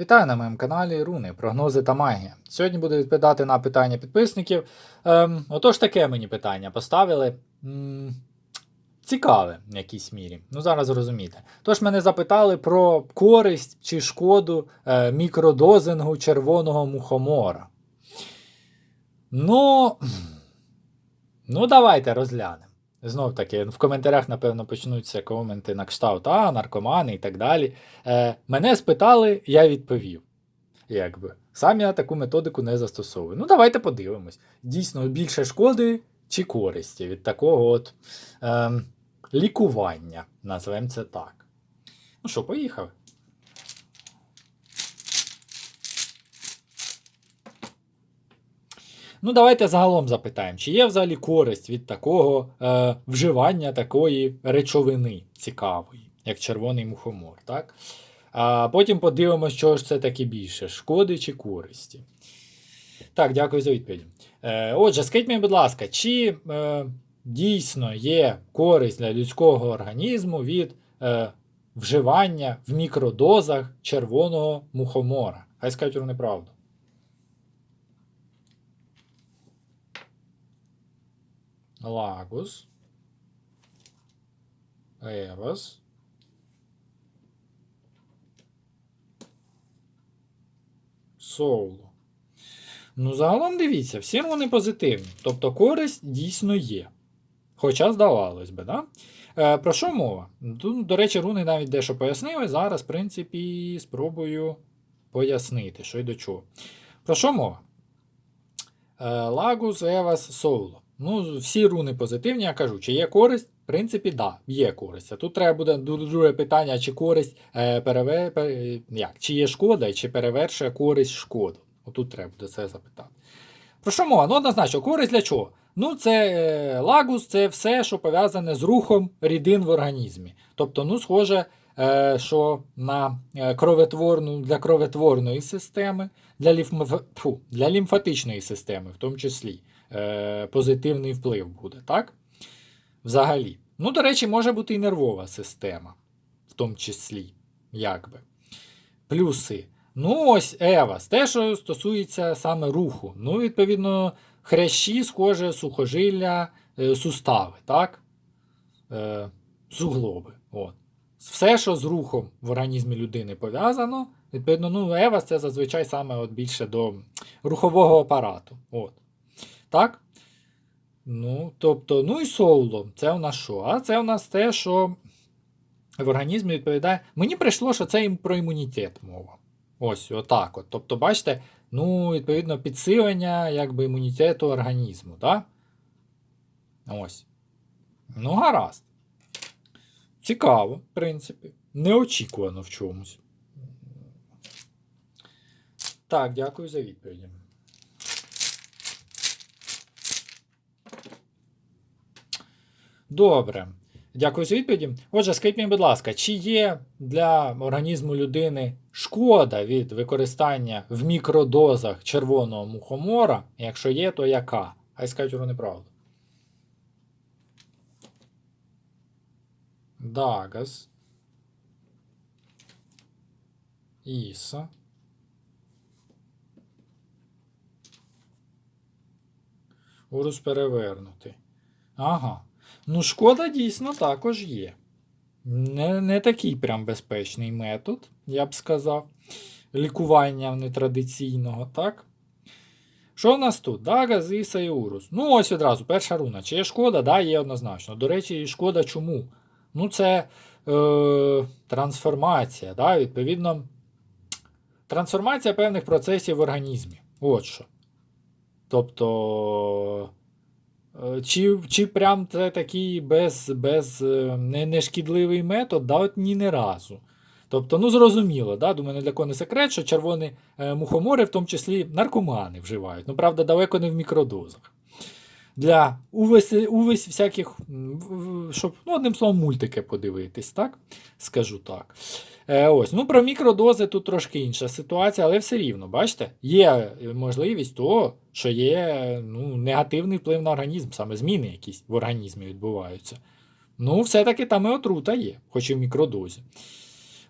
Вітаю на моєму каналі Руни, прогнози та магія. Сьогодні буду відповідати на питання підписників. Ем, отож, таке мені питання поставили. М, цікаве в якійсь мірі. Ну, зараз зрозумієте. Тож мене запитали про користь чи шкоду е, мікродозингу червоного мухомора. Ну, ну давайте розглянемо. Знов таки, в коментарях, напевно, почнуться коменти на кшталт, а, наркомани і так далі. Е, мене спитали, я відповів. Якби. Сам я таку методику не застосовую. Ну, давайте подивимось. Дійсно, більше шкоди чи користі від такого от е, лікування, назвемо це так. Ну що, поїхали. Ну, давайте загалом запитаємо, чи є взагалі користь від такого е, вживання такої речовини цікавої, як червоний мухомор, так? А потім подивимося, що ж це таке більше: шкоди чи користі. Так, дякую за відповідь. Е, отже, скажіть мені, будь ласка, чи е, дійсно є користь для людського організму від е, вживання в мікродозах червоного мухомора? Хай скажуть вони правду. Лагус. Евас. Соуло. Ну, загалом дивіться, всі вони позитивні. Тобто користь дійсно є. Хоча здавалось би, да? Е, про що мова? Тут, до речі, руни навіть дещо пояснили. Зараз, в принципі, спробую пояснити, що й до чого. Про що мова? Е, Лагус, Евас, Соуло. Ну, всі руни позитивні, я кажу, чи є користь? В принципі, да, є користь. А тут треба буде друге питання, чи користь е, переве, пер- як, чи є шкода, чи перевершує користь шкоду. Отут треба буде це запитати. Про що мова? Ну, однозначно, користь для чого? Ну, це е, лагус, це все, що пов'язане з рухом рідин в організмі. Тобто, ну, схоже, е, що на е, кроветворну, для кроветворної системи, для, лімф... Фу, для лімфатичної системи, в тому числі, е, позитивний вплив буде, так? Взагалі. Ну, до речі, може бути і нервова система, в тому числі, якби. Плюси. Ну, ось Евас, те, що стосується саме руху. Ну, відповідно, хрящі, схоже, сухожилля, е, сустави, так? Е, суглоби. От. Все, що з рухом в організмі людини пов'язано, відповідно, ну, Евас це зазвичай саме от більше до рухового апарату. От. Так? Ну, тобто, ну і соуло, це у нас що? А це у нас те, що в організмі відповідає. Мені прийшло, що це про імунітет мова. Ось, отак. от. Тобто, бачите, ну, відповідно, підсилення якби, імунітету організму, так? Ось. Ну, гаразд. Цікаво, в принципі. Неочікувано в чомусь. Так, дякую за відповіді. Добре. Дякую за відповіді. Отже, скажіть мені, будь ласка, чи є для організму людини шкода від використання в мікродозах червоного мухомора? Якщо є, то яка? Хай скажуть вони правду. Дагас. Іса. Урус перевернутий. Ага. Ну, шкода дійсно також є. Не, не такий прям безпечний метод, я б сказав. Лікування нетрадиційного, так? Що в нас тут? Дага, Зіса і Урус. Ну, ось одразу, перша руна. Чи є шкода? Да, є однозначно. До речі, шкода чому? Ну, це е, трансформація, да, відповідно, трансформація певних процесів в організмі. От що. Тобто. Е, Чи чи прям це такий без, без е, не, не метод, да, от ні не разу. Тобто, ну зрозуміло, да, думаю, не для кого не секрет, що червоні е, мухомори, в тому числі наркомани вживають. Ну, правда, далеко не в мікродозах. Для увесь, увесь всяких, щоб, ну, одним словом, мультики подивитись, так? Скажу так. Е, ось, ну про мікродози тут трошки інша ситуація, але все рівно, бачите, є можливість того, що є ну, негативний вплив на організм, саме зміни якісь в організмі відбуваються. Ну, все-таки там і отрута є, хоч і в мікродозі.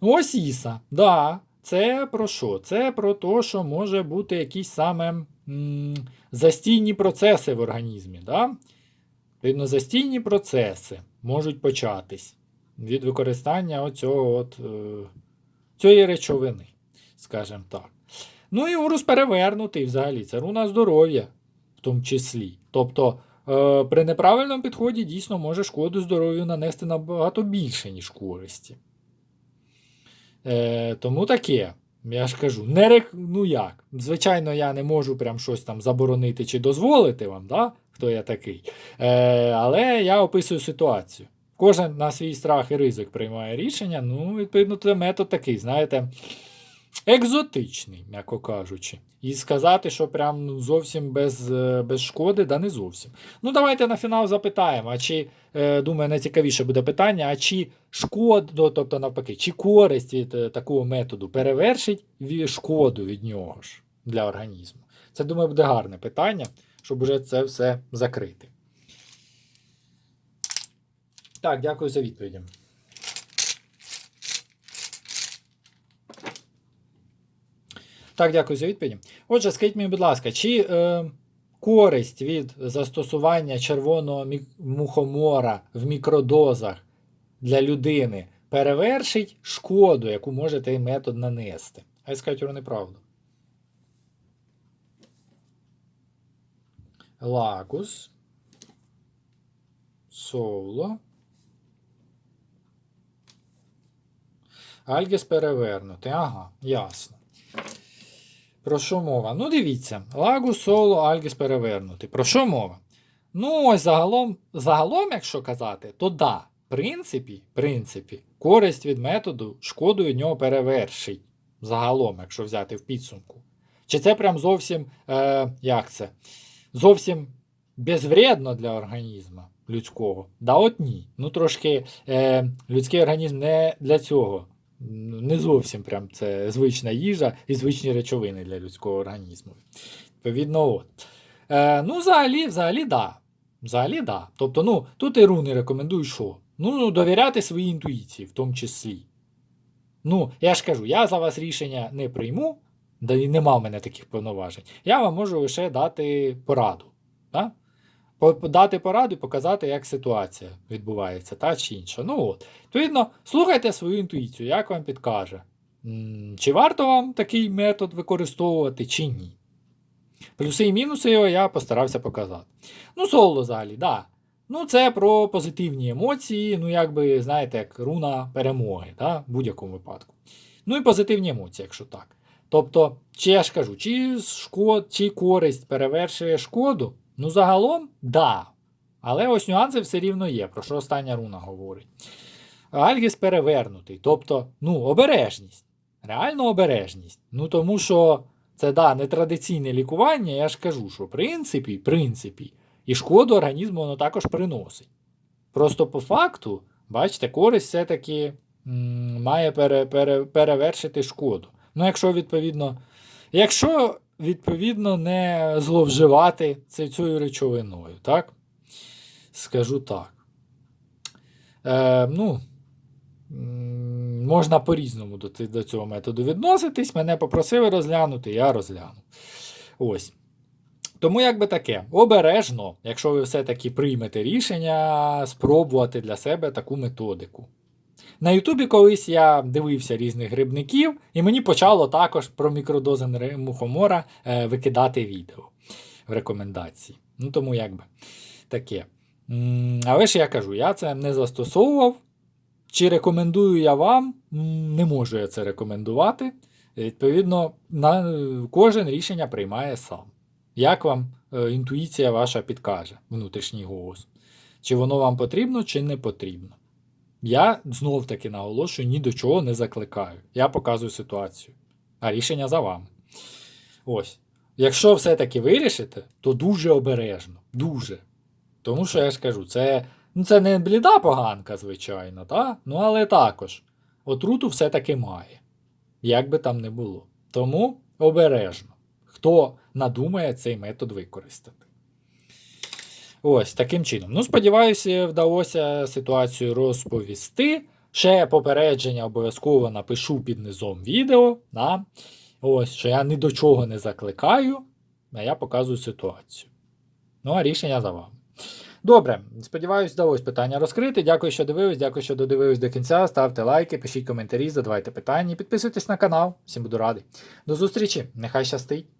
Ось Іса, да, це про що? Це про те, що може бути якісь саме м, застійні процеси в організмі. Да? Відповідно, застійні процеси можуть початись від використання оцього от, е, цієї речовини, скажімо так. Ну і урус перевернутий взагалі. Це руна здоров'я, в тому числі. Тобто, е, при неправильному підході дійсно може шкоду здоров'ю нанести набагато більше, ніж користі. Е, тому таке. Я ж кажу, не рек... ну як? Звичайно, я не можу прям щось там заборонити чи дозволити вам, да? хто я такий. Е, але я описую ситуацію. Кожен на свій страх і ризик приймає рішення. Ну, відповідно, це метод такий, знаєте, екзотичний, м'яко кажучи. І сказати, що прям ну, зовсім без, е, без шкоди, да не зовсім. Ну, давайте на фінал запитаємо, а чи, е, думаю, найцікавіше буде питання, а чи шкоду, тобто навпаки, чи користь від е, такого методу перевершить шкоду від нього ж для організму? Це, думаю, буде гарне питання, щоб уже це все закрити. Так, дякую за відповіді. Так, дякую за відповіді. Отже, скажіть мені, будь ласка, чи е, користь від застосування червоного мухомора в мікродозах для людини перевершить шкоду, яку може цей метод нанести? Хай скажуть вони правду. Лагус. Соло. Альгіс перевернути. Ага, ясно. Про що мова? Ну, дивіться, лагу, соло, альгіс перевернути. Про що мова? Ну, ось загалом, загалом, якщо казати, то да, в принципі, принципі, користь від методу шкоду від нього перевершить. Загалом, якщо взяти в підсумку. Чи це прям зовсім, е, як це? Зовсім безвредно для організму людського? Да от ні. Ну, трошки е, людський організм не для цього не зовсім прям це звична їжа і звичні речовини для людського організму. Відповідно, от. Е, ну, взагалі, взагалі, да. Взагалі, да. Тобто, ну, тут і руни рекомендують, що? Ну, ну, довіряти своїй інтуїції, в тому числі. Ну, я ж кажу, я за вас рішення не прийму, да і нема в мене таких повноважень. Я вам можу лише дати пораду. Да? Дати пораду і показати, як ситуація відбувається, та чи інша. Ну от. Відповідно, слухайте свою інтуїцію, як вам підкаже. Чи варто вам такий метод використовувати, чи ні. Плюси і мінуси його я постарався показати. Ну, соло взагалі, да. Ну, це про позитивні емоції, ну, якби, знаєте, як руна перемоги, да, в будь-якому випадку. Ну і позитивні емоції, якщо так. Тобто, чи я ж кажу, чи, шкод, чи користь перевершує шкоду? Ну, загалом, да. Але ось нюанси все рівно є, про що остання руна говорить. Альгіс перевернутий, тобто, ну, обережність. Реально обережність. Ну, тому що це да, нетрадиційне лікування, я ж кажу, що в принципі, в принципі, і шкоду організму воно також приносить. Просто по факту, бачите, користь все-таки має пере, пере, перевершити шкоду. Ну, якщо відповідно, якщо відповідно не зловживати цією речовиною, так? Скажу так. Е, ну, можна по-різному до, до цього методу відноситись. Мене попросили розглянути, я розглянув. Ось. Тому, як би таке, обережно, якщо ви все-таки приймете рішення, спробувати для себе таку методику. На Ютубі колись я дивився різних грибників, і мені почало також про мікродози мухомора е, викидати відео в рекомендації. Ну, тому якби таке. Але ж я кажу, я це не застосовував. Чи рекомендую я вам? Не можу я це рекомендувати. Відповідно, на, кожен рішення приймає сам. Як вам е, інтуїція ваша підкаже, внутрішній голос? Чи воно вам потрібно, чи не потрібно? Я знов таки наголошую, ні до чого не закликаю. Я показую ситуацію. А рішення за вами. Ось. Якщо все-таки вирішите, то дуже обережно. Дуже. Тому що я ж кажу, це, ну, це не бліда поганка, звичайно, та? ну але також. Отруту все-таки має. Як би там не було. Тому обережно. Хто надумає цей метод використати. Ось таким чином. Ну, сподіваюся, вдалося ситуацію розповісти, Ще попередження обов'язково напишу під низом відео. Да? Ось, що я ні до чого не закликаю, а я показую ситуацію. Ну, а рішення за вами. Добре, сподіваюсь, вдалося питання розкрити. Дякую, що дивились, дякую, що додивились до кінця. Ставте лайки, пишіть коментарі, задавайте питання, підписуйтесь на канал. Всім буду радий. До зустрічі, нехай щастить!